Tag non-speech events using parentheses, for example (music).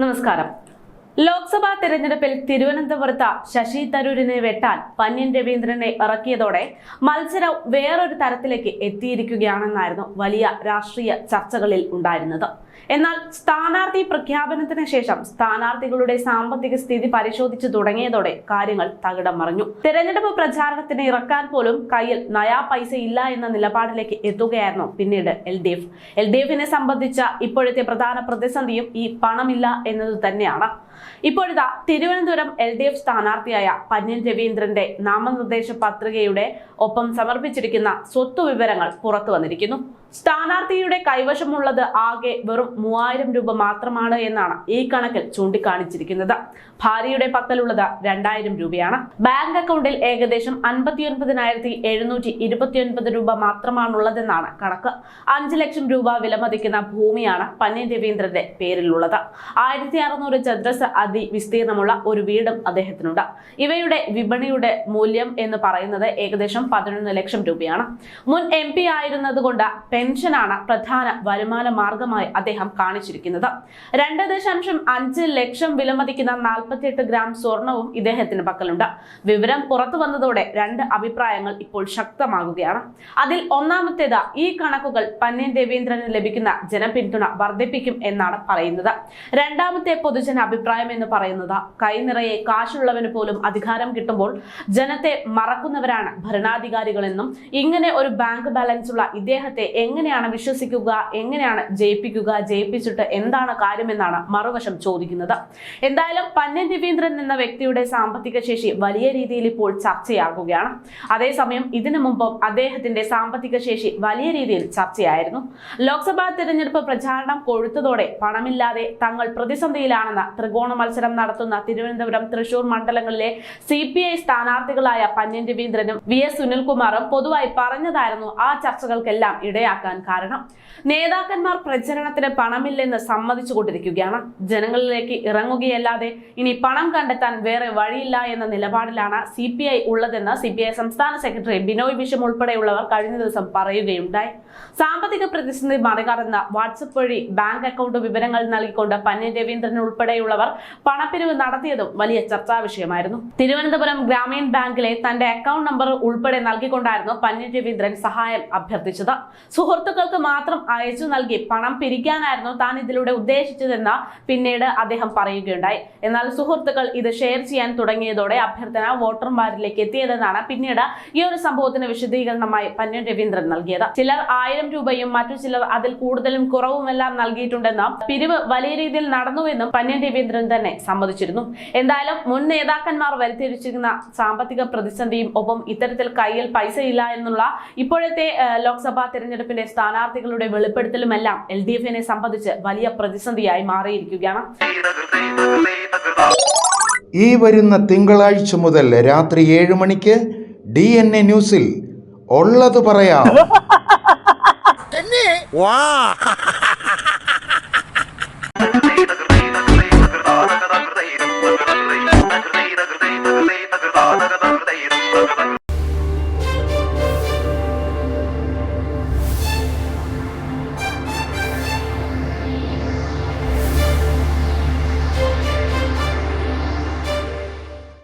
നമസ്കാരം. ലോക്സഭാ തെരഞ്ഞെടുപ്പിൽ തിരുവനന്തപുരത്ത് ശശി തരൂരിനെ വെട്ടാൻ പന്യൻ രവീന്ദ്രനെ ഇറക്കിയതോടെ മത്സരം വേറൊരു തരത്തിലേക്ക് എത്തിയിരിക്കുകയാണെന്നായിരുന്നു വലിയ രാഷ്ട്രീയ ചർച്ചകളിൽ ഉണ്ടായിരുന്നത്. എന്നാൽ സ്ഥാനാർത്ഥി പ്രഖ്യാപനത്തിന് ശേഷം സ്ഥാനാർത്ഥികളുടെ സാമ്പത്തിക സ്ഥിതി പരിശോധിച്ചു തുടങ്ങിയതോടെ കാര്യങ്ങൾ തകിടം മറിഞ്ഞു. തെരഞ്ഞെടുപ്പ് പ്രചാരണത്തിന് ഇറക്കാൻ പോലും കയ്യിൽ നയാ പൈസ ഇല്ല എന്ന നിലപാടിലേക്ക് എത്തുകയായിരുന്നു പിന്നീട് L D F. L D എഫിനെ സംബന്ധിച്ച ഇപ്പോഴത്തെ പ്രധാന പ്രതിസന്ധിയും ഈ പണമില്ല എന്നത് തന്നെയാണ്. ഇപ്പോഴിതാ തിരുവനന്തപുരം എൽ ഡി എഫ് സ്ഥാനാർത്ഥിയായ പന്യൻ രവീന്ദ്രന്റെ നാമനിർദ്ദേശ പത്രികയുടെ ഒപ്പം സമർപ്പിച്ചിരിക്കുന്ന സ്വത്ത് വിവരങ്ങൾ പുറത്തു വന്നിരിക്കുന്നു. സ്ഥാനാർത്ഥിയുടെ കൈവശമുള്ളത് ആകെ വെറും മൂവായിരം രൂപ മാത്രമാണ് എന്നാണ് ഈ കണക്കിൽ ചൂണ്ടിക്കാണിച്ചിരിക്കുന്നത്. ഭാര്യയുടെ പക്കലുള്ളത് രണ്ടായിരം രൂപയാണ്. ബാങ്ക് അക്കൗണ്ടിൽ ഏകദേശം അൻപത്തിയൊൻപതിനായിരത്തി എഴുന്നൂറ്റി ഇരുപത്തിയൊൻപത് രൂപ മാത്രമാണുള്ളതെന്നാണ് കണക്ക്. അഞ്ച് ലക്ഷം രൂപ വിലമതിക്കുന്ന ഭൂമിയാണ് പന്നി രവീന്ദ്രന്റെ പേരിലുള്ളത്. ആയിരത്തി അറുന്നൂറ് ചതുരശ്ര അതി വിസ്തീർണമുള്ള ഒരു വീടും അദ്ദേഹത്തിനുണ്ട്. ഇവയുടെ വിപണിയുടെ മൂല്യം എന്ന് പറയുന്നത് ഏകദേശം പതിനൊന്ന് ലക്ഷം രൂപയാണ്. മുൻ എം പി ആയിരുന്നതുകൊണ്ട് പെൻഷനാണ് പ്രധാന വരുമാന മാർഗമായി അദ്ദേഹം കാണിച്ചിരിക്കുന്നത്. രണ്ട് ദശാംശം അഞ്ച് ലക്ഷം വിലമതിക്കുന്ന നാൽപ്പത്തിയെട്ട് ഗ്രാം സ്വർണവും ഇദ്ദേഹത്തിന് പക്കലുണ്ട്. വിവരം പുറത്തു വന്നതോടെ രണ്ട് അഭിപ്രായങ്ങൾ ഇപ്പോൾ ശക്തമാകുകയാണ്. അതിൽ ഒന്നാമത്തേത് ഈ കണക്കുകൾ പന്നിൻ രവീന്ദ്രന് ലഭിക്കുന്ന ജനപിന്തുണ വർദ്ധിപ്പിക്കും എന്നാണ് പറയുന്നത്. രണ്ടാമത്തെ പൊതുജന അഭിപ്രായം എന്ന് പറയുന്നത് കൈനിറയെ കാശുള്ളവന് പോലും അധികാരം കിട്ടുമ്പോൾ ജനത്തെ മറക്കുന്നവരാണ് ഭരണാധികാരികളെന്നും ഇങ്ങനെ ഒരു ബാങ്ക് ബാലൻസ് ഉള്ള ഇദ്ദേഹത്തെ എങ്ങനെയാണ് വിശ്വസിക്കുക എങ്ങനെയാണ് ജയിപ്പിക്കുക ജയിപ്പിച്ചിട്ട് എന്താണ് കാര്യമെന്നാണ് മറുവശം ചോദിക്കുന്നത്. എന്തായാലും പന്നൻ രവീന്ദ്രൻ എന്ന വ്യക്തിയുടെ സാമ്പത്തിക ശേഷി വലിയ രീതിയിൽ ഇപ്പോൾ ചർച്ചയാകുകയാണ്. അതേസമയം ഇതിനു മുമ്പും അദ്ദേഹത്തിന്റെ സാമ്പത്തിക ശേഷി വലിയ രീതിയിൽ ചർച്ചയായിരുന്നു. ലോക്സഭാ തിരഞ്ഞെടുപ്പ് പ്രചാരണം കൊഴുത്തതോടെ പണമില്ലാതെ തങ്ങൾ പ്രതിസന്ധിയിലാണെന്ന ത്രികോണ മത്സരം നടത്തുന്ന തിരുവനന്തപുരം തൃശൂർ മണ്ഡലങ്ങളിലെ സി പി ഐ സ്ഥാനാർത്ഥികളായ പന്യൻ രവീന്ദ്രനും വി എസ് സുനിൽകുമാറും പൊതുവായി പറഞ്ഞതായിരുന്നു ആ ചർച്ചകൾക്കെല്ലാം ഇടയാക്കാൻ കാരണം. നേതാക്കന്മാർ പ്രചരണത്തിന് പണമില്ലെന്ന് സമ്മതിച്ചുകൊണ്ടിരിക്കുകയാണ്. ജനങ്ങളിലേക്ക് ഇറങ്ങുകയല്ലാതെ ഇനി പണം കണ്ടെത്താൻ വേറെ വഴിയില്ല എന്ന നിലപാടിലാണ് സി പി ഐ ഉള്ളതെന്ന് സി പി ഐ സംസ്ഥാന സെക്രട്ടറി ബിനോയ് വിഷം ഉൾപ്പെടെയുള്ളവർ കഴിഞ്ഞ ദിവസം പറയുകയുണ്ടായി. സാമ്പത്തിക പ്രതിസന്ധി മറികടന്ന വാട്സപ്പ് വഴി ബാങ്ക് അക്കൗണ്ട് വിവരങ്ങൾ നൽകിക്കൊണ്ട് പന്നി രവീന്ദ്രൻ ഉൾപ്പെടെയുള്ളവർ പണപ്പിരിവ് നടത്തിയതും വലിയ ചർച്ചാ വിഷയമായിരുന്നു. തിരുവനന്തപുരം ഗ്രാമീൺ ബാങ്കിലെ തന്റെ അക്കൗണ്ട് നമ്പർ ഉൾപ്പെടെ നൽകിക്കൊണ്ടായിരുന്നു പന്നി രവീന്ദ്രൻ സഹായം അഭ്യർത്ഥിച്ചത്. സുഹൃത്തുക്കൾക്ക് മാത്രം അയച്ചു നൽകി പണം പിരിക്കാനായിരുന്നു താൻ ഇതിലൂടെ ഉദ്ദേശിച്ചതെന്ന് പിന്നീട് അദ്ദേഹം പറയുകയുണ്ടായി. എന്നാൽ സുഹൃത്തുക്കൾ ഇത് ഷെയർ ചെയ്യാൻ തുടങ്ങിയതോടെ അഭ്യർത്ഥന വോട്ടർമാരിലേക്ക് എത്തിയതെന്നാണ് പിന്നീട് ഈ ഒരു സംഭവത്തിന് വിശദീകരണമായി പന്നൻ രവീന്ദ്രൻ നൽകിയത്. ചിലർ ആയിരം രൂപയും മറ്റു ചിലർ അതിൽ കൂടുതലും കുറവുമെല്ലാം നൽകിയിട്ടുണ്ടെന്നും പിരിവ് വലിയ രീതിയിൽ നടന്നുവെന്നും പന്നൻ രവീന്ദ്രൻ തന്നെ സമ്മതിച്ചിരുന്നു. എന്തായാലും മുൻ നേതാക്കന്മാർ വരുത്തിയിരിച്ചിരിക്കുന്ന സാമ്പത്തിക പ്രതിസന്ധിയും ഒപ്പം ഇത്തരത്തിൽ കയ്യിൽ പൈസ ഇല്ല എന്നുള്ള ഇപ്പോഴത്തെ ലോക്സഭാ ലോക്സഭാ തെരഞ്ഞെടുപ്പിന്റെ സ്ഥാനാർത്ഥികളുടെ വെളിപ്പെടുത്തലുമെല്ലാം എൽ ഡി എഫിനെ സംബന്ധിച്ച് വലിയ പ്രതിസന്ധിയായി മാറിയിരിക്കുകയാണ്. ഈ വരുന്ന തിങ്കളാഴ്ച മുതൽ രാത്രി ഏഴ് മണിക്ക് ഡി എൻ എ ന്യൂസിൽ ഉള്ളത് പറയാം. (laughs) വാ.